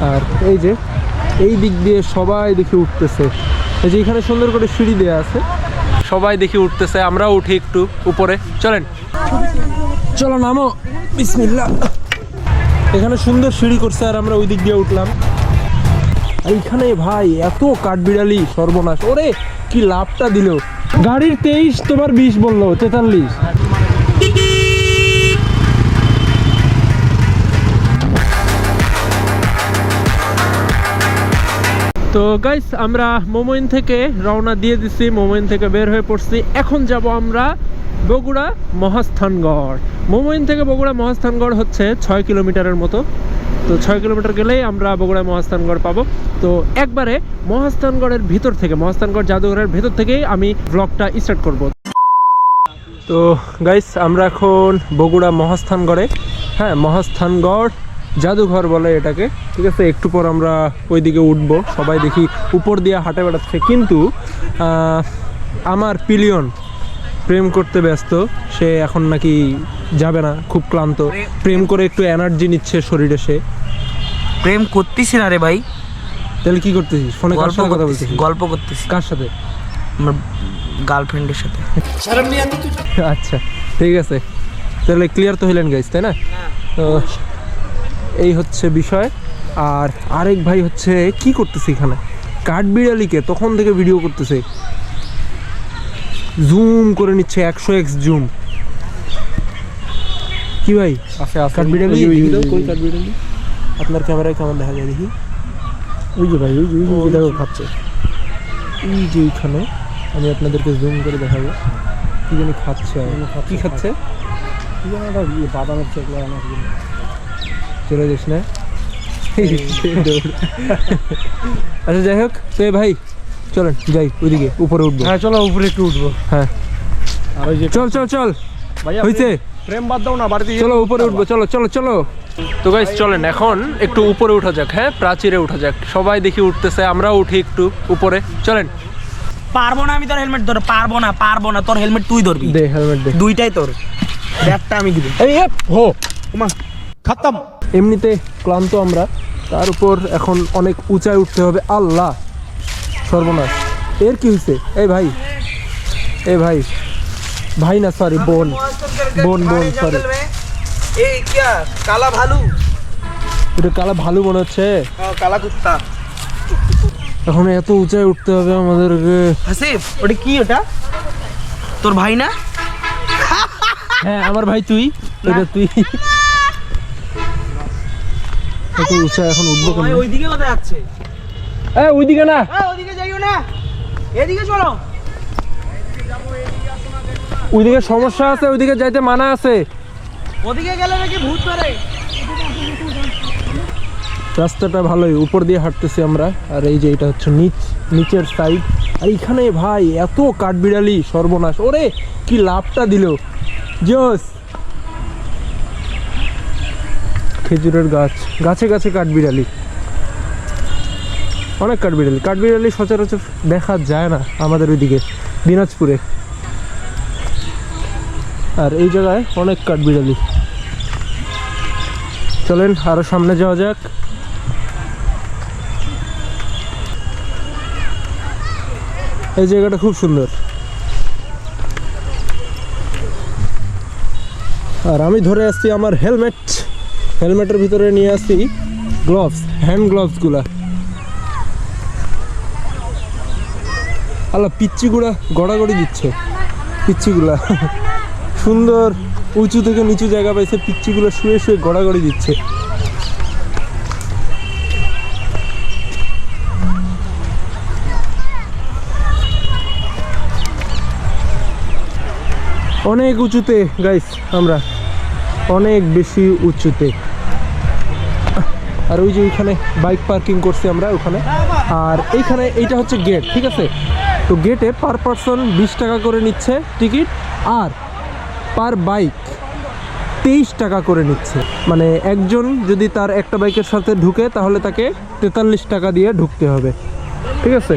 আর এই যে, এই দিক দিয়ে সবাই দেখে উঠতেছে। এই যে এখানে সুন্দর করে সিঁড়ি দেওয়া আছে। সবাই দেখে উঠতেছে, আমরাও উঠি একটু উপরে। চলেন। চলো, নামো। বিসমিল্লাহ। এখানে সুন্দর সিঁড়ি করছে আর আমরা ওই দিক দিয়ে উঠলাম। এইখানে ভাই, এত কাঠবিড়ালি সর্বনাশ। ওরে, কি লাভটা দিল। গাড়ির তেইশ তোমার বিশ বলল, তেতাল্লিশ। তো গাইস আমরা মোমইন থেকে রওনা দিয়ে দিছি, মোমইন থেকে বের হয়ে পড়ছি। এখন যাব আমরা বগুড়া মহাস্থানগড়। মোমইন থেকে বগুড়া মহাস্থানগড় হচ্ছে ছয় কিলোমিটারের মতো। তো ছয় কিলোমিটার গেলেই আমরা বগুড়া মহাস্থানগড় পাবো। তো একবারে মহাস্থানগড়ের ভিতর থেকে, মহাস্থানগড় জাদুঘরের ভেতর থেকেই আমি ব্লগটা স্টার্ট করব। তো গাইস আমরা এখন বগুড়া মহাস্থানগড়ে। হ্যাঁ মহাস্থানগড় জাদুঘর বলে এটাকে। ঠিক আছে একটু পর আমরা ওইদিকে উঠবো। সবাই দেখি উপর দিয়ে হাঁটে বেড়াচ্ছে। কিন্তু আমার পিলিয়ন প্রেম করতে ব্যস্ত। সে এখন নাকি যাবে না খুব ক্লান্ত। প্রেম করে একটু এনার্জি নিচ্ছে শরীরে সে। প্রেম করতেছি না রে ভাই। তাহলে কি করতেছিস? ফোনে কার গল্প সাথে কথা বলছিস গল্প করতেছি। কার সাথে? আমার গার্লফ্রেন্ডের সাথে। আচ্ছা ঠিক আছে। তাহলে ক্লিয়ার তো হইলেন গাইস তাই না? তো এই হচ্ছে বিষয়। আর আরেক ভাই হচ্ছে কি করতেছে এখানে? কাঠবিড়ালিকে তখন থেকে ভিডিও করতেছে। জুম করে নিচ্ছে একশো এক্স জুম কি ভাই? কাঠবিড়ালি কাঠবিড়ালি আপনার ক্যামেরায় কেমন দেখা যায় দেখি? ওই যে ভাই ওই যে ওই দেখো খাচ্ছে। এই যে এইখানে আমি আপনাদেরকে জুম করে দেখাবো। কি জানি খাচ্ছে কি খাচ্ছে? বাদামের চকলা চলে যাস না? আচ্ছা যাই হোক তো ভাই চলেন যাই ওইদিকে উপরে উঠবো। হ্যাঁ চলো উপরে একটু উঠবো। হ্যাঁ। ওই যে চল চল চল। ভাইয়া হয়েছে প্রেম বাদ দাও না বাড়িতে চলো উপরে উঠবো চলো চলো চলো। তো গাইস চলেন এখন একটু উপরে উঠা যাক হ্যাঁ প্রাচীরে উঠা যাক। সবাই দেখি উঠতেছে আমরাও উঠি একটু উপরে। চলেন। পারব না আমি তোর হেলমেট ধর পারব না পারব না তোর হেলমেট তুই ধরবি। দে হেলমেট দে। দুইটাই তোর। ব্যাগটা আমি দিব। এই এপ, হো। খতম। এমনিতে ক্লান্ত আমরা। তার উপর এখন অনেক উঁচায় উঠতে হবে। আল্লাহ সর্বনাশ। এর কি হয়েছে এই ভাই এ ভাই। ভাই না সরি বোন। বোন বোন সরি এই কিয়া কালা ভালু? এটা কালা ভালো মনে হচ্ছে। কালা কুত্তা। এখন এত উঁচায় উঠতে হবে আমাদেরকে। হাসিফ ওটা কি ওটা? তোর ভাই না? হ্যাঁ আমার ভাই তুই। এটা তুই। এত এখন উঠবো কেন ওইদিকে কোথায় যাচ্ছে? এই ওইদিকে না। ওইদিকে যাইও না। এদিকে চলো। ওইদিকে সমস্যা আছে ওইদিকে যাইতে মানা আছে। ওদিকে গেলে নাকি ভূত ধরে। রাস্তাটা ভালোই উপর দিয়ে হাঁটতেছি আমরা। আর এই যে এটা হচ্ছে নিচ নিচের সাইড আর এখানে ভাই এত কাঠবিড়ালি সর্বনাশ। ওরে কি লাভটা দিল। জোস খেজুরের গাছ। গাছে গাছে কাঠবিড়ালি। অনেক কাঠবিড়ালি। কাঠবিড়ালি সচরাচর দেখা যায় না আমাদের ওইদিকে, দিনাজপুরে। আর এই জায়গায় অনেক কাঠবিড়ালি। চলেন আরও সামনে যাওয়া যাক। এই জায়গাটা খুব সুন্দর। আর আমি ধরে আসছি আমার হেলমেট। হেলমেটের ভিতরে নিয়ে আসি গ্লোভস হ্যান্ড গ্লোভসগুলা আল্লাহ, পিচ্চিগুলা গড়াগড়ি দিচ্ছে, পিচ্চিগুলা। সুন্দর, উঁচু থেকে নিচু জায়গা পাইছে, পিচ্চিগুলো শুয়ে শুয়ে গড়াগড়ি দিচ্ছে। অনেক উঁচুতে গাইস আমরা। অনেক বেশি উঁচুতে। আর ওই যে ওইখানে বাইক পার্কিং করছি আমরা ওখানে। আর এইখানে এইটা হচ্ছে গেট ঠিক আছে? তো গেটে পার পারসন বিশ টাকা করে নিচ্ছে টিকিট আর পার বাইক তেইশ টাকা করে নিচ্ছে। মানে একজন যদি তার একটা বাইকের সাথে ঢুকে তাহলে তাকে তেতাল্লিশ টাকা দিয়ে ঢুকতে হবে। ঠিক আছে?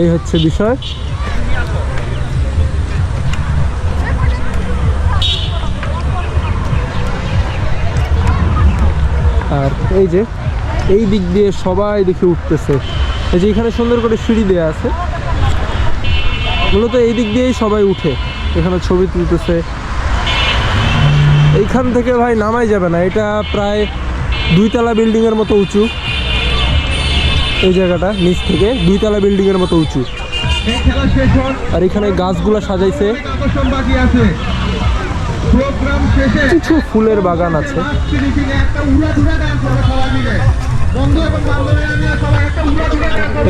এই হচ্ছে বিষয় আর এই যে, এই দিক দিয়ে সবাই দেখে উঠতেছে। এই যে এখানে সুন্দর করে সিঁড়ি দেওয়া আছে। মূলত এই দিক দিয়েই সবাই উঠে। এখানে ছবি তুলতেছে। এইখান থেকে ভাই নামাই যাবে না। এটা প্রায় দুইতলা বিল্ডিং এর মতো উঁচু। এই জায়গাটা নিচ থেকে দুইতলা বিল্ডিং এর মতো উঁচু। আর এখানে গাছগুলা সাজাইছে। কিছু ফুলের বাগান আছে।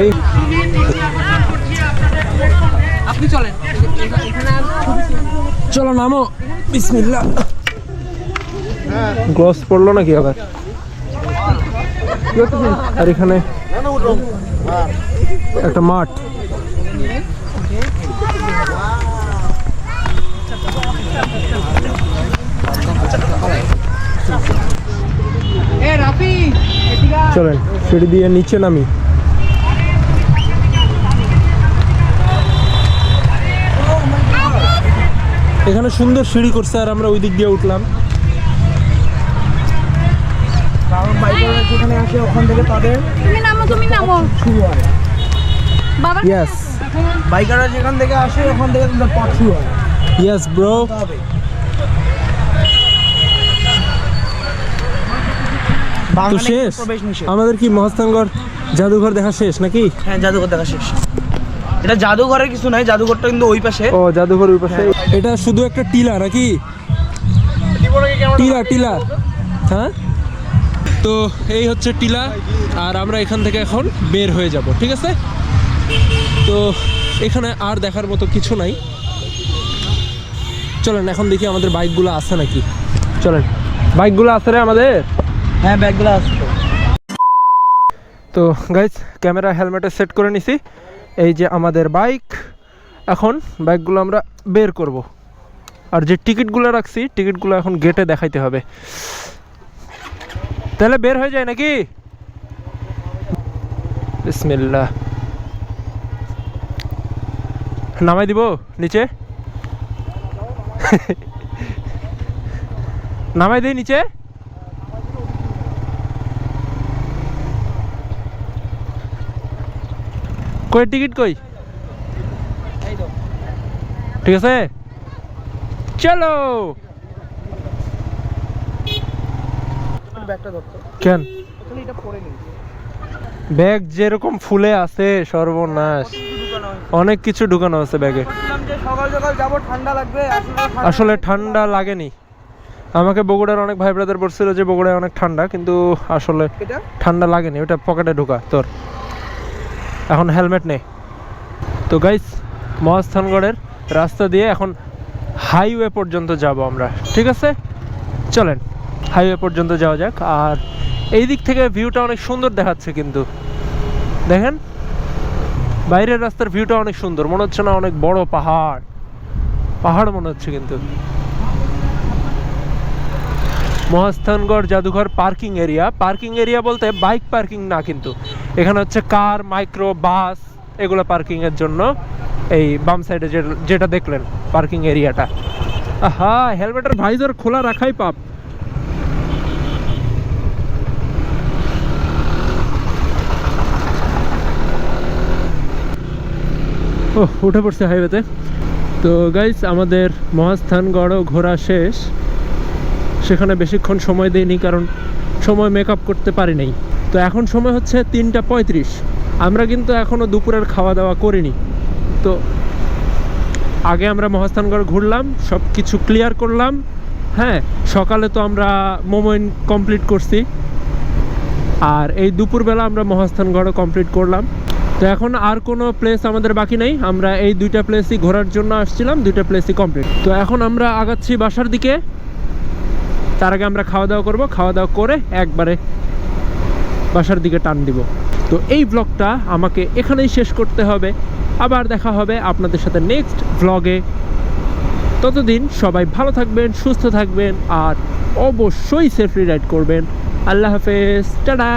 এই চলো নামো। বিসমিল্লাহ। গ্লস পড়ল নাকি আবার? আর এখানে একটা মাঠ। চলেন সিঁড়ি দিয়ে নিচে নামি। এখানে সুন্দর সিঁড়ি করছে আর আমরা ওই দিক দিয়ে উঠলাম। তুমি নামো তুমি নামো। বাবা? ইয়েস বাইকাররা যেখান থেকে আসে ওখান থেকে তোমার পথ শুরু হয়। ইয়েস ব্রো তো শেষ? আমাদের কি মহাস্থানগড় জাদুঘর দেখা শেষ নাকি? হ্যাঁ জাদুঘর দেখা শেষ। এটা জাদুঘরের কিছু নাই জাদুঘরটা কিন্তু ওই পাশে। ও জাদুঘর ওই পাশে। এটা শুধু একটা টিলা নাকি? টিলা টিলা। হ্যাঁ? তো এই হচ্ছে টিলা আর আমরা এখান থেকে এখন বের হয়ে যাব ঠিক আছে? তো এখানে আর দেখার মতো কিছু নাই। চলেন এখন দেখি আমাদের বাইকগুলো আছে নাকি। চলেন। বাইকগুলো আছে রে আমাদের? হ্যাঁ ব্যাগগুলো আছে। তো গাইজ ক্যামেরা হেলমেটে সেট করে নিছি। এই যে আমাদের বাইক এখন বাইকগুলো আমরা বের করব। আর যে টিকিটগুলো রাখছি টিকিটগুলো এখন গেটে দেখাইতে হবে। তাহলে বের হয়ে যায় নাকি? বিসমিল্লাহ। নামাই দিব নিচে? নামাই দিই নিচে? কই টিকিট কই? ঠিক আছে? চলো। কেন? ব্যাগ যেরকম ফুলে আছে সর্বনাশ। অনেক কিছু ঢুকানো আছে ব্যাগে। আসলে ঠান্ডা লাগেনি। আমাকে বগুড়ার অনেক ভাই ব্রাদার বলছিল যে বগুড়ায় অনেক ঠান্ডা কিন্তু আসলে ঠান্ডা লাগেনি ওটা পকেটে ঢোকা তোর। এখন হেলমেট নেই। তো গাইস মহাস্থানগড়ের রাস্তা দিয়ে এখন হাইওয়ে পর্যন্ত যাব আমরা, ঠিক আছে? চলেন হাইওয়ে পর্যন্ত যাওয়া যাক। আর এই দিক থেকে ভিউটা অনেক সুন্দর দেখাচ্ছে কিন্তু। দেখেন? বাইরের রাস্তার ভিউটা অনেক সুন্দর, মনে হচ্ছে না অনেক বড় পাহাড়। পাহাড় মনে হচ্ছে কিন্তু। মহাস্থানগড় জাদুঘর পার্কিং এরিয়া। পার্কিং এরিয়া বলতে বাইক পার্কিং না কিন্তু। এখানে হচ্ছে কার, মাইক্রো, বাস এগুলো পার্কিং এর জন্য এই বাম সাইডে যেটা দেখলেন পার্কিং এরিয়াটা। আহা, হেলমেটের ভাইজার খোলা রাখাই পাপ। ও উঠে পড়ছে হাইওয়েতে তো। গাইস আমাদের মহাস্থানগড়ও ঘোরা শেষ। সেখানে বেশিক্ষণ সময় দেয়নি কারণ সময় মেকআপ করতে পারি নাই তো এখন সময় হচ্ছে তিনটা পঁয়ত্রিশ। আমরা কিন্তু এখনও দুপুরের খাওয়া দাওয়া করিনি। তো আগে আমরা মহাস্থানগড় ঘুরলাম সব কিছু ক্লিয়ার করলাম। হ্যাঁ সকালে তো আমরা মোমোইন কমপ্লিট করছি। আর এই দুপুরবেলা আমরা মহাস্থানগড়ও কমপ্লিট করলাম। তো এখন আর কোনো প্লেস আমাদের বাকি নেই। আমরা এই দুইটা প্লেসই ঘোরার জন্য আসছিলাম, দুইটা প্লেসই কমপ্লিট তো এখন আমরা আগাচ্ছি বাসার দিকে। তার আগে আমরা খাওয়া দাওয়া করব। খাওয়া দাওয়া করে একবারে বাসার দিকে টান দিব। তো এই ব্লগটা আমাকে এখানেই শেষ করতে হবে। আবার দেখা হবে আপনাদের সাথে নেক্সট ব্লগে ততদিন সবাই ভালো থাকবেন, সুস্থ থাকবেন, আর অবশ্যই সেফলি রাইড করবেন। আল্লাহ হাফেজ, টাটা!